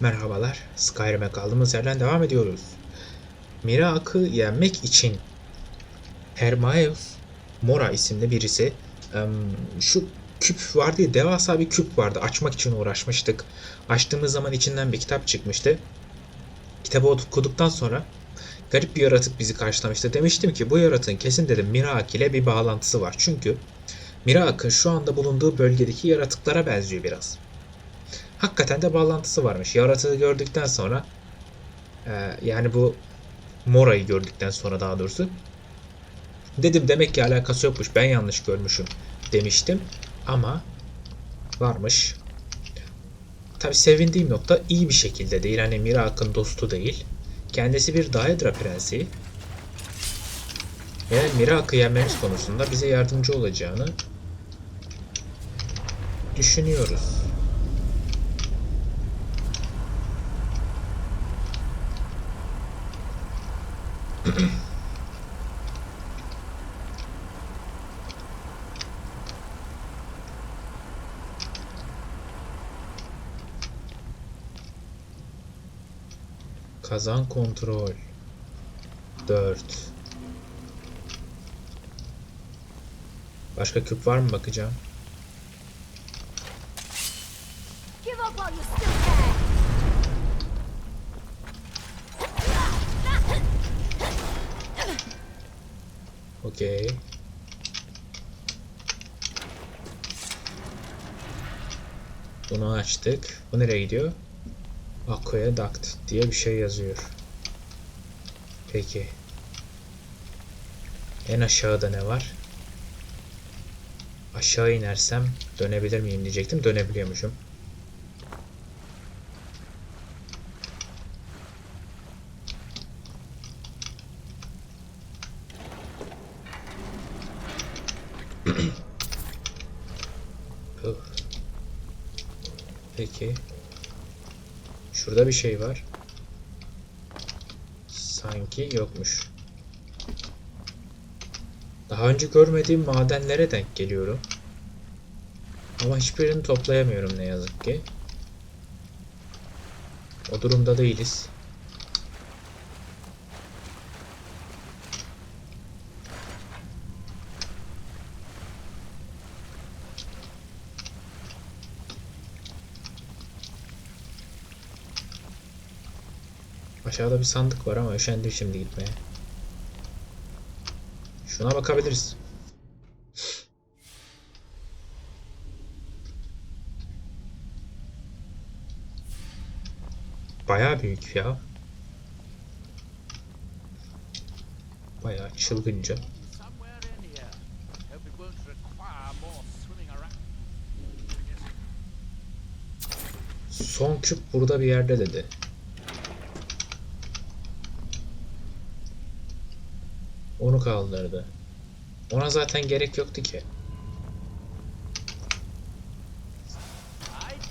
Merhabalar, Skyrim'e kaldığımız yerden devam ediyoruz. Miraak'ı yenmek için Hermaeus Mora isimli birisi şu küp vardı ya, devasa bir küp vardı. Açmak için uğraşmıştık. Açtığımız zaman içinden bir kitap çıkmıştı. Kitabı okuduktan sonra garip bir yaratık bizi karşılamıştı. Demiştim ki bu yaratığın kesin dedim Miraak ile bir bağlantısı var. Çünkü Miraak'ın şu anda bulunduğu bölgedeki yaratıklara benziyor biraz. Hakikaten de bağlantısı varmış. Yaratığı gördükten sonra e, yani bu Mora'yı gördükten sonra daha doğrusu dedim demek ki alakası yokmuş. Ben yanlış görmüşüm demiştim. Ama varmış. Tabi sevindiğim nokta iyi bir şekilde değil. Hani Miraak'ın dostu değil. Kendisi bir Daedra prensi. Ve Miraak'ı yenmemiz konusunda bize yardımcı olacağını düşünüyoruz. Kazan kontrol 4 Başka küp var mı bakacağım. Give up while you still can! Okey. Bunu açtık. Bu nereye gidiyor? Aqueduct diye bir şey yazıyor. Peki. En aşağıda ne var? Aşağı inersem dönebilir miyim diyecektim. Dönebiliyormuşum. Puh. Peki. Şurada bir şey var. Sanki yokmuş. Daha önce görmediğim madenlere denk geliyorum. Ama hiçbirini toplayamıyorum ne yazık ki. O durumda değiliz. Aşağıda bir sandık var ama üşendim şimdi gitmeye. Şuna bakabiliriz. Bayağı büyük ya. Bayağı çılgınca. Son küp burada bir yerde dedi. Onu kaldırdı. Ona zaten gerek yoktu ki. I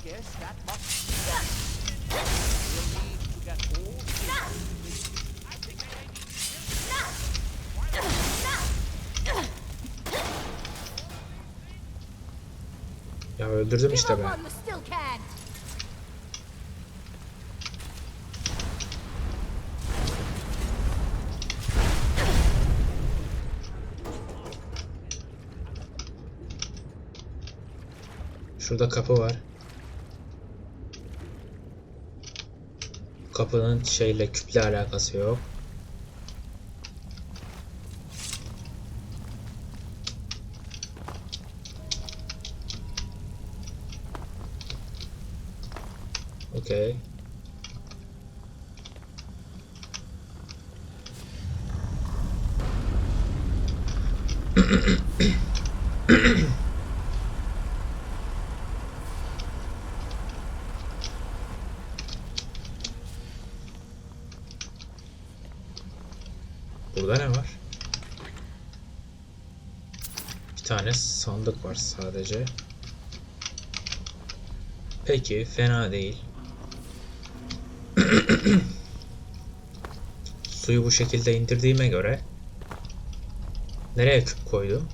guess that must be that. We'll need to get all I think I may need Ya öldürdüm Give işte up ben. while you still can! Şurada kapı var. Kapının şeyle küple alakası yok. Okey. Burada ne var? Bir tane sandık var sadece. Peki, fena değil. Suyu bu şekilde indirdiğime göre nereye küp koydum?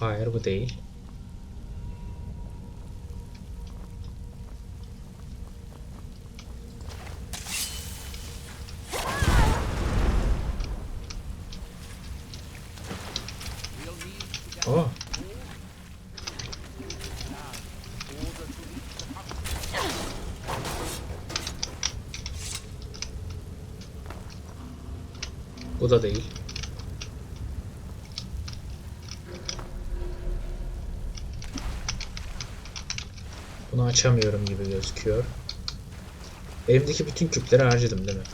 Hayır bu değil. Bu da değil. Bunu açamıyorum gibi gözüküyor. Elimdeki bütün küpleri harcadım değil mi?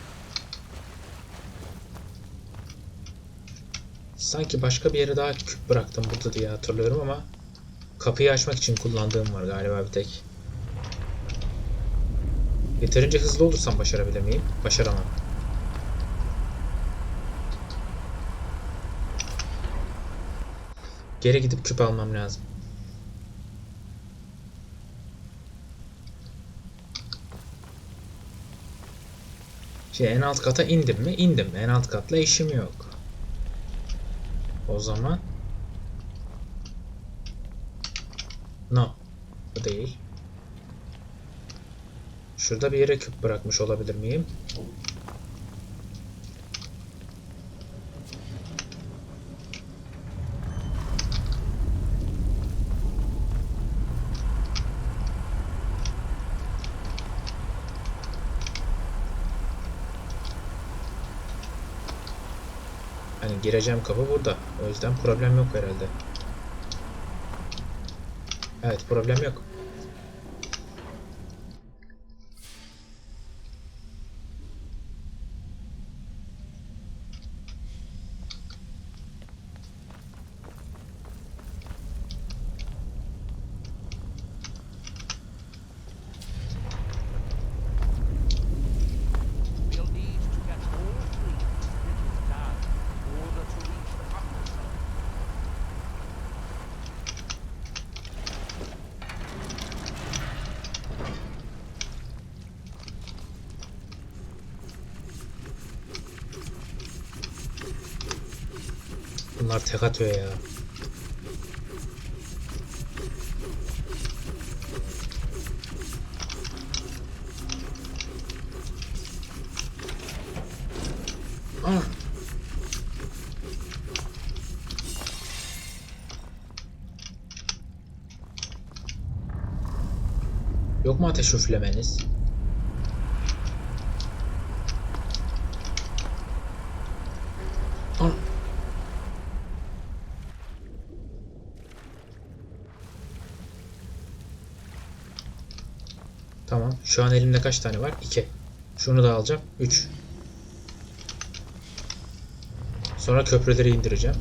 Sanki başka bir yere daha küp bıraktım burada diye hatırlıyorum ama kapıyı açmak için kullandığım var galiba bir tek. Yeterince hızlı olursam başarabilir miyim? Başaramam. Geri gidip küp almam lazım. Şimdi en alt kata indim mi? İndim. En alt katla işim yok. O zaman No. Bu değil. Şurada bir yere küp bırakmış olabilir miyim? Gireceğim kapı burada. O yüzden problem yok herhalde. Evet problem yok. We'll need to get all three of these bridges down in order to reach the countryside. Bunlar tek atıyor ya. Ah. Yok mu ateş üflemeniz? Tamam. Şu an elimde kaç tane var? 2. Şunu da alacağım. 3. Sonra köprüleri indireceğim.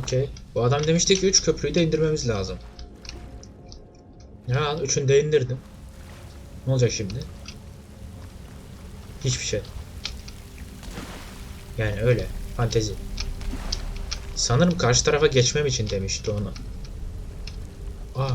Okey. Bu adam demişti ki 3 köprüyü de indirmemiz lazım. Ya 3'ünü de indirdim. Ne olacak şimdi? Hiçbir şey. Yani öyle. Fantezi. Sanırım karşı tarafa geçmem için demişti onu. Aa.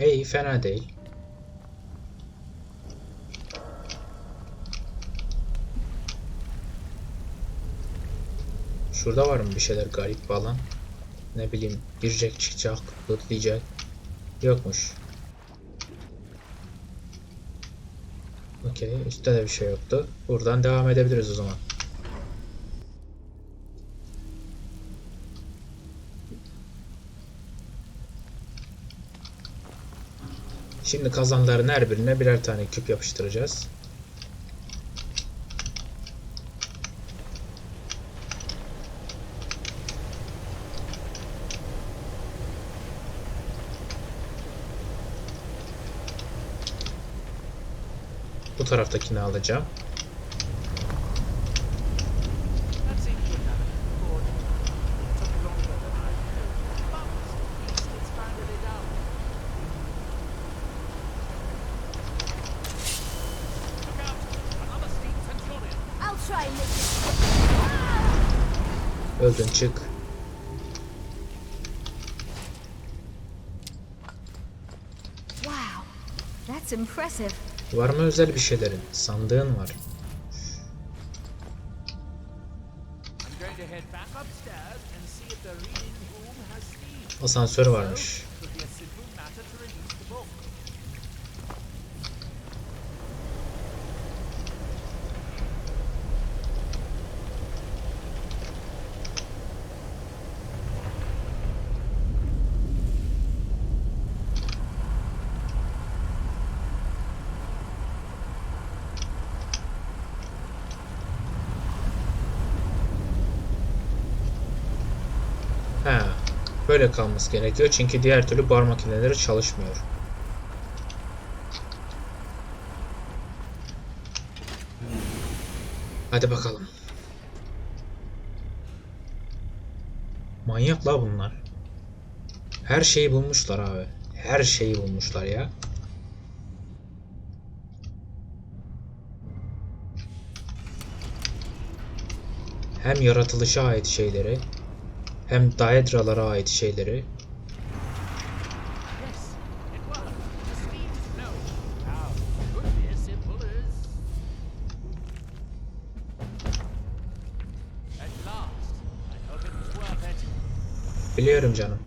İyi fena değil. Şurada var mı bir şeyler garip falan? Ne bileyim girecek çıkacak lootlayacak. Yokmuş. Okey üstte de bir şey yoktu. Buradan devam edebiliriz o zaman. Şimdi kazanların her birine birer tane küp yapıştıracağız. Bu taraftakini alacağım. Öldün çık. Wow, that's impressive. Var mı özel bir şeylerin? Sandığın var. I'm going to head back upstairs and see if the reading room has steam. Asansör varmış. Could be a simple matter to release the book. He. Böyle kalması gerekiyor çünkü diğer türlü bar makineleri çalışmıyor. Hadi bakalım. Manyak la bunlar. Her şeyi bulmuşlar abi. Her şeyi bulmuşlar ya. Hem yaratılışa ait şeyleri, hem daedralara ait şeyleri. Biliyorum canım.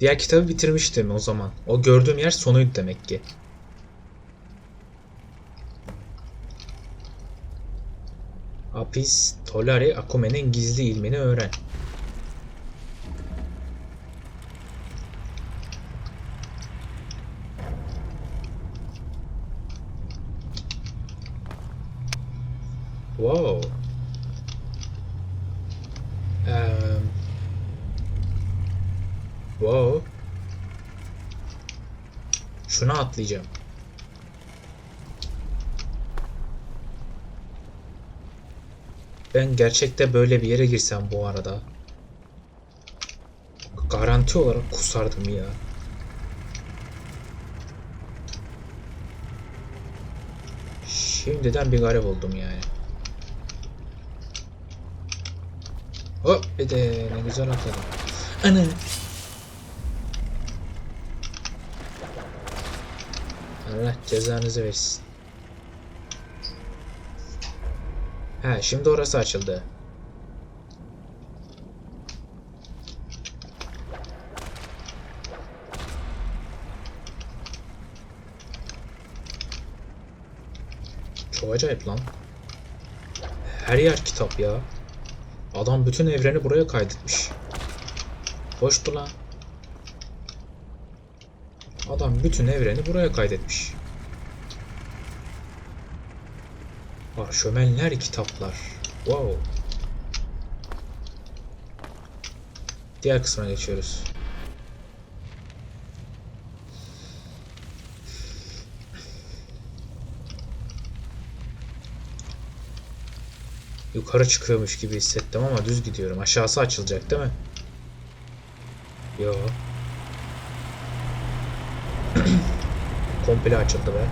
Diğer kitabı bitirmiştim o zaman. O gördüğüm yer sonuydu demek ki. Apis Tolari Akume'nin gizli ilmini öğren. Wow. Eee Wow. Şuna atlayacağım. Ben gerçekte böyle bir yere girsem bu arada. Garanti olarak kusardım ya. Şimdiden bir garip oldum yani. Hop bir de ne güzel atladım. Ana. Allah cezanızı versin. Ha şimdi orası açıldı. Çok acayip lan. Her yer kitap ya. Adam bütün evreni buraya kaydetmiş. Hoştu lan. Adam bütün evreni buraya kaydetmiş. Parşömenler kitaplar. Wow. Diğer kısma geçiyoruz. Yukarı çıkıyormuş gibi hissettim ama düz gidiyorum. Aşağısı açılacak değil mi? Yo. Komple açıldı be.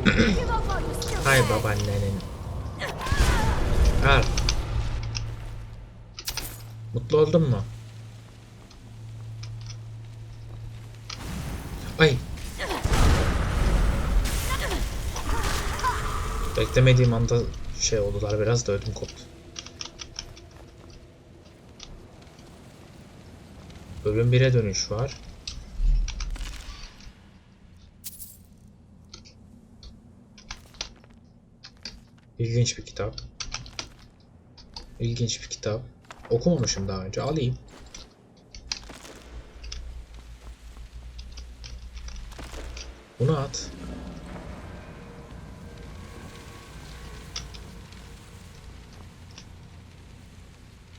Give up while you still Hay babaannenin. Al. Mutlu oldun mu? Ay. Beklemediğim anda şey oldular biraz da ödüm koptu. Bölüm 1'e dönüş var. İlginç bir kitap. İlginç bir kitap. Okumamışım daha önce. Alayım. Bunu at.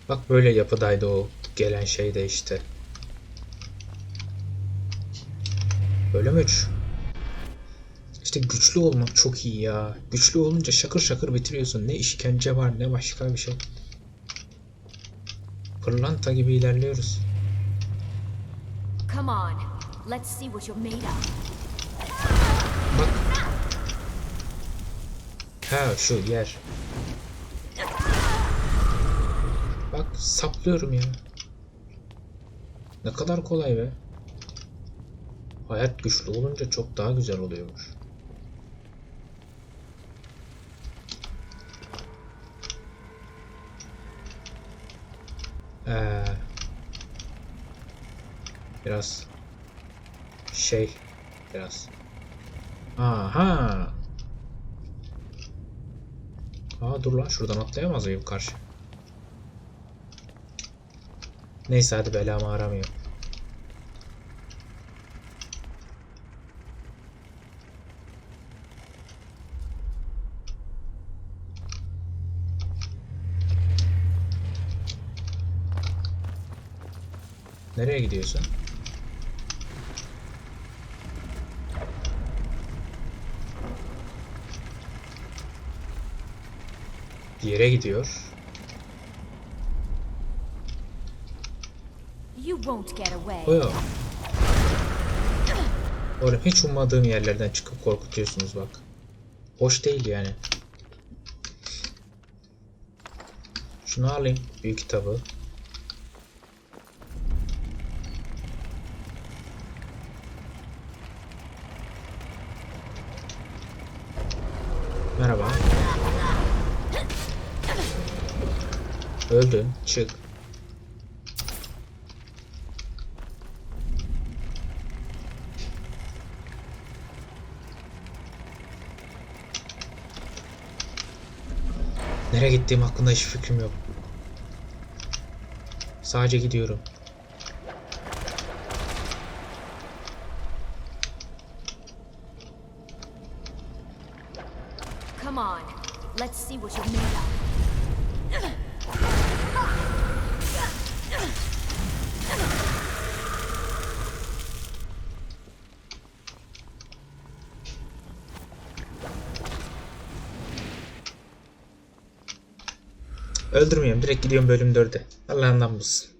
Bak böyle yapıdaydı o gelen şey de işte. Mi üç? İşte güçlü olmak çok iyi ya. Güçlü olunca şakır şakır bitiriyorsun. Ne işkence var ne başka bir şey. Pırlanta gibi ilerliyoruz. Come on. Let's see what you're made of. Bak. Ha şu yer. Bak saplıyorum ya. Ne kadar kolay be. Hayat güçlü olunca çok daha güzel oluyormuş. Ee, biraz şey biraz Aha. Aa dur lan şuradan atlayamaz mıyım karşı? Neyse hadi belamı aramıyor. Nereye gidiyorsun? Bir yere gidiyor. You won't get away. O yok. Oğlum hiç ummadığım yerlerden çıkıp korkutuyorsunuz bak. Hoş değil yani. Şunu alayım. Büyük kitabı. Merhaba. Öldün. Çık. Nereye gittiğim hakkında hiç fikrim yok. Sadece gidiyorum. Come on. Let's see what you're made of. Öldürmüyorum. Direkt gidiyorum bölüm 4'e. Allah'ından bulsun.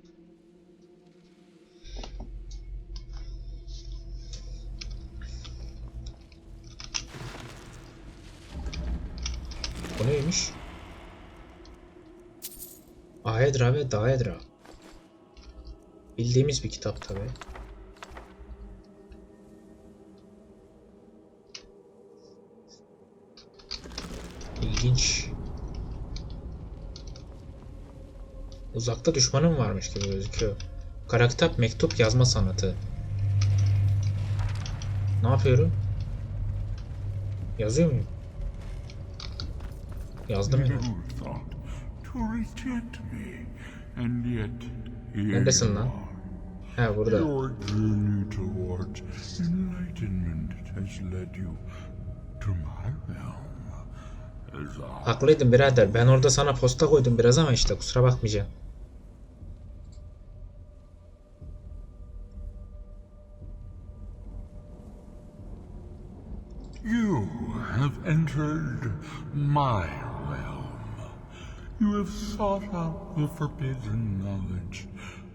Bu neymiş? Aedra ve Daedra. Bildiğimiz bir kitap tabi. İlginç. Uzakta düşmanım varmış gibi gözüküyor. Kara kitap mektup yazma sanatı. Ne yapıyorum? Yazıyor muyum? Yazdım ya. Neredesin lan? He burada. Your journey towards enlightenment has led you to my realm. Haklıydın birader. Ben orada sana posta koydum biraz ama işte kusura bakmayacağım. You have sought out the forbidden knowledge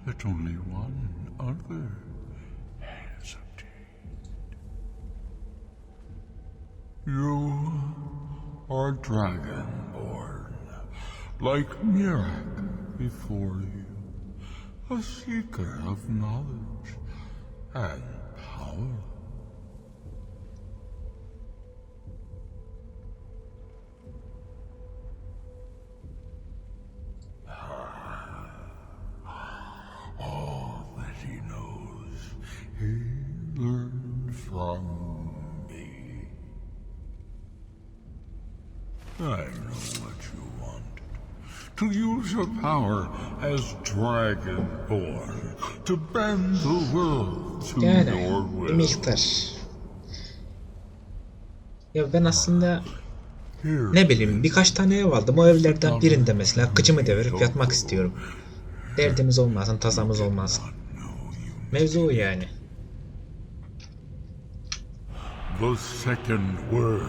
that only one other has obtained. You are dragonborn, like Mirak before you, a seeker of knowledge and power. To power as Dragonborn, to bend the world to Yani your bir will. miktar. Ya ben aslında ne bileyim birkaç tane ev aldım. O evlerden birinde mesela kıçımı devirip yatmak istiyorum. Derdimiz olmasın, tasamız olmasın. Mevzu yani. the second word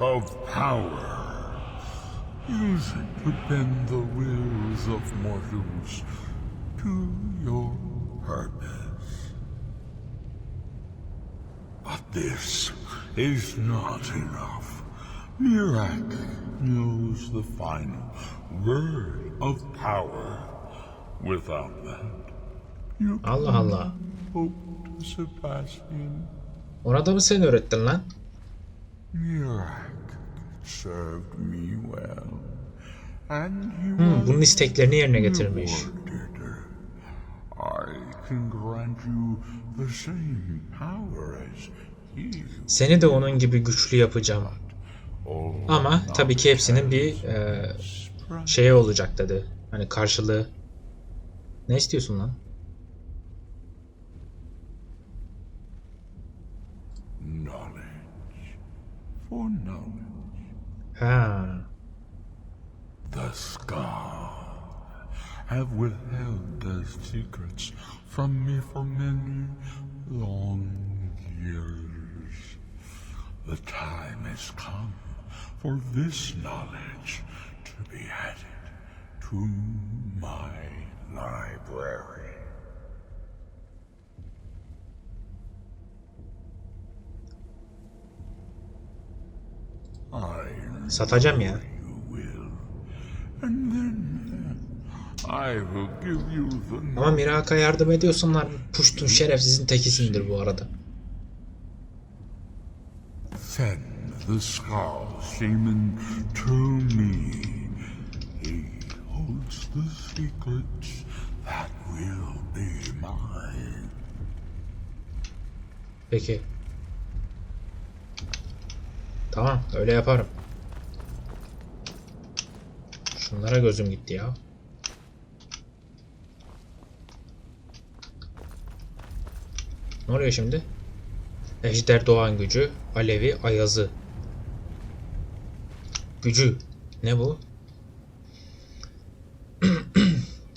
of power. Use it to bend the wills of mortals to your purpose. But this is not enough. Mirak knows the final word of power. Without that, you Allah Allah. hope to Sebastian. Ona da mı sen öğrettin lan? Mirak Hmm, bunun isteklerini yerine getirmiş. rewarded. I can grant you the same power as he. Seni de onun gibi güçlü yapacağım. Ama tabii ki hepsinin bir e, şeyi olacak dedi. Hani karşılığı. Ne istiyorsun lan? Ha. The Scar have withheld their secrets from me for many long years. The time has come for this knowledge to be added to my library. You the Ama Mirak'a yardım ediyorsunlar. Puştun şerefsizin tekisindir bu arada. Send the Skull Shaman to me. He holds the secrets that will be mine. Peki. Tamam öyle yaparım. Şunlara gözüm gitti ya. Ne oluyor şimdi? Ejder Doğan gücü, Alevi Ayazı. Gücü. Ne bu?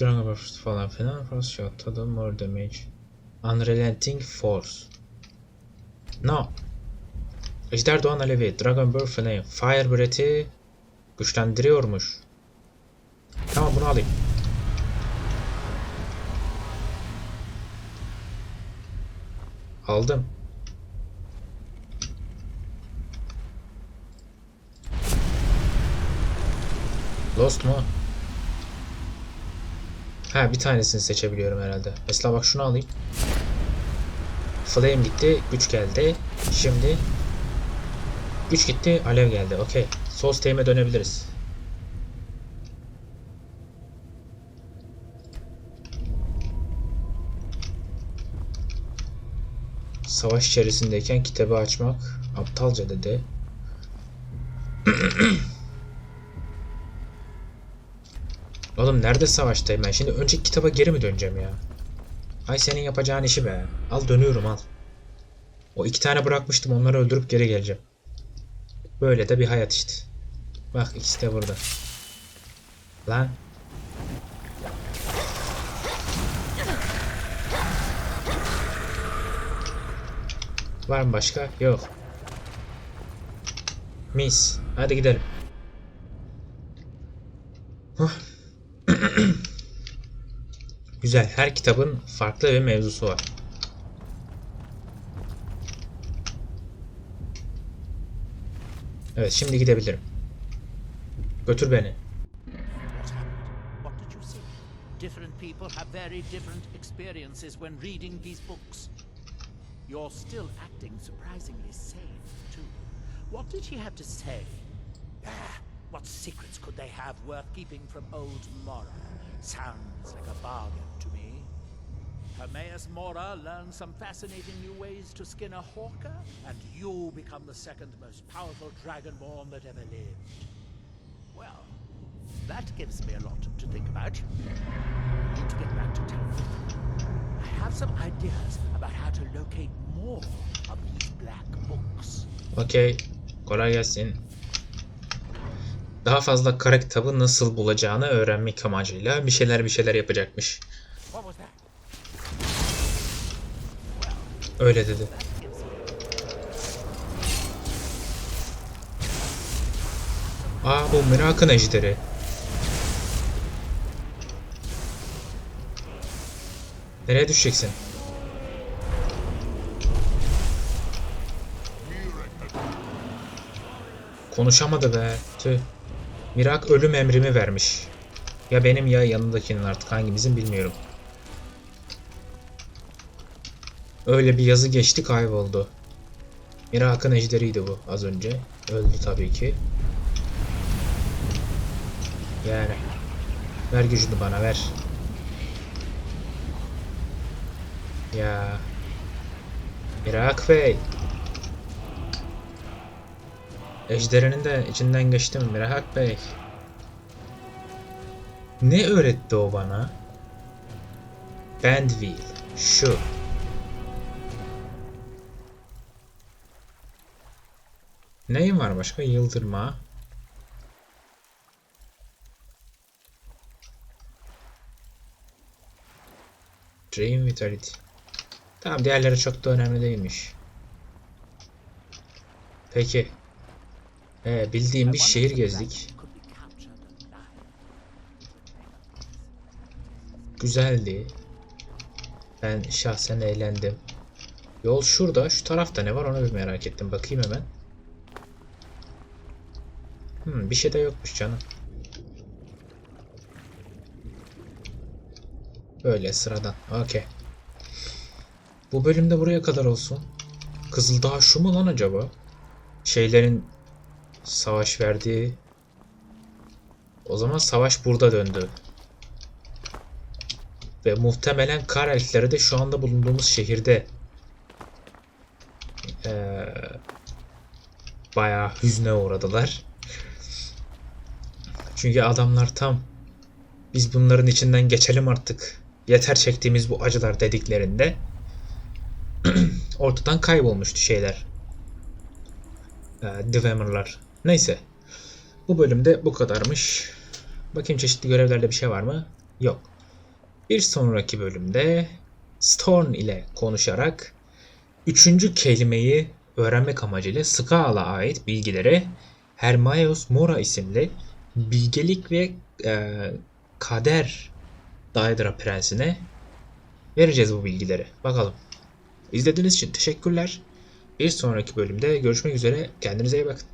Dragon Burst falan filan. Frost Shot, Tadım, More Damage. Unrelenting Force. No. Ejder Doğan Alevi, Dragon Bird Flame, Fire Breath'i güçlendiriyormuş. Tamam bunu alayım. Aldım. Lost mu? Ha bir tanesini seçebiliyorum herhalde. Mesela bak şunu alayım. Flame gitti, güç geldi. Şimdi güç gitti, alev geldi. Okey. Soul Stame'e dönebiliriz. Savaş içerisindeyken kitabı açmak aptalca dedi. Oğlum nerede savaştayım ben? Şimdi önceki kitaba geri mi döneceğim ya? Ay senin yapacağın işi be. Al dönüyorum al. O iki tane bırakmıştım onları öldürüp geri geleceğim. Böyle de bir hayat işte. Bak ikisi de burada. Lan. Var mı başka? Yok. Mis. Hadi gidelim. Güzel. Her kitabın farklı bir mevzusu var. Evet şimdi gidebilirim. Götür beni. Different people have very different experiences when reading these books. You're still acting surprisingly sane, too. What did she have to say? Ah, what secrets could they have worth keeping from old Mora? Sounds like a bargain to me. Hermaeus Mora learned some fascinating new ways to skin a hawker, and you become the second most powerful dragonborn that ever lived. Well, that gives me a lot to think about. I need to get back to town. I have some ideas about how to locate more of these black books. Okey. Kolay gelsin. Daha fazla kara kitabı nasıl bulacağını öğrenmek amacıyla bir şeyler bir şeyler yapacakmış. What was that? Öyle dedi. Aa bu Mirak'ın ejderi. Nereye düşeceksin? Konuşamadı be. Tüh. Mirak ölüm emrimi vermiş. Ya benim ya yanındakinin artık hangimizin bilmiyorum. Öyle bir yazı geçti kayboldu. Mirak'ın ejderiydi bu az önce. Öldü tabii ki. Yani. Ver gücünü bana ver. Ya. Mirak Bey. Ejderinin de içinden geçtim Mirak Bey. Ne öğretti o bana? Bandwheel. Şu. Neyim var başka? Yıldırma. Dream Vitality. Tamam diğerleri çok da önemli değilmiş. Peki. Ee, bildiğim bir şehir gezdik. Güzeldi. Ben şahsen eğlendim. Yol şurada. Şu tarafta ne var onu bir merak ettim. Bakayım hemen. Hmm, bir şey de yokmuş canım. Böyle sıradan. Okey. Bu bölümde buraya kadar olsun. Kızıldağ şu mu lan acaba? Şeylerin savaş verdiği... O zaman savaş burada döndü. Ve muhtemelen kar elfleri de şu anda bulunduğumuz şehirde eee bayağı hüzne uğradılar. Çünkü adamlar tam biz bunların içinden geçelim artık. Yeter çektiğimiz bu acılar dediklerinde ortadan kaybolmuştu şeyler. Ee, Dwemer'lar. Neyse. Bu bölümde bu kadarmış. Bakayım çeşitli görevlerde bir şey var mı? Yok. Bir sonraki bölümde Storm ile konuşarak üçüncü kelimeyi öğrenmek amacıyla Skaal'a ait bilgileri Hermaios Mora isimli bilgelik ve e, kader Daedra Prensi'ne vereceğiz bu bilgileri. Bakalım. İzlediğiniz için teşekkürler. Bir sonraki bölümde görüşmek üzere. Kendinize iyi bakın.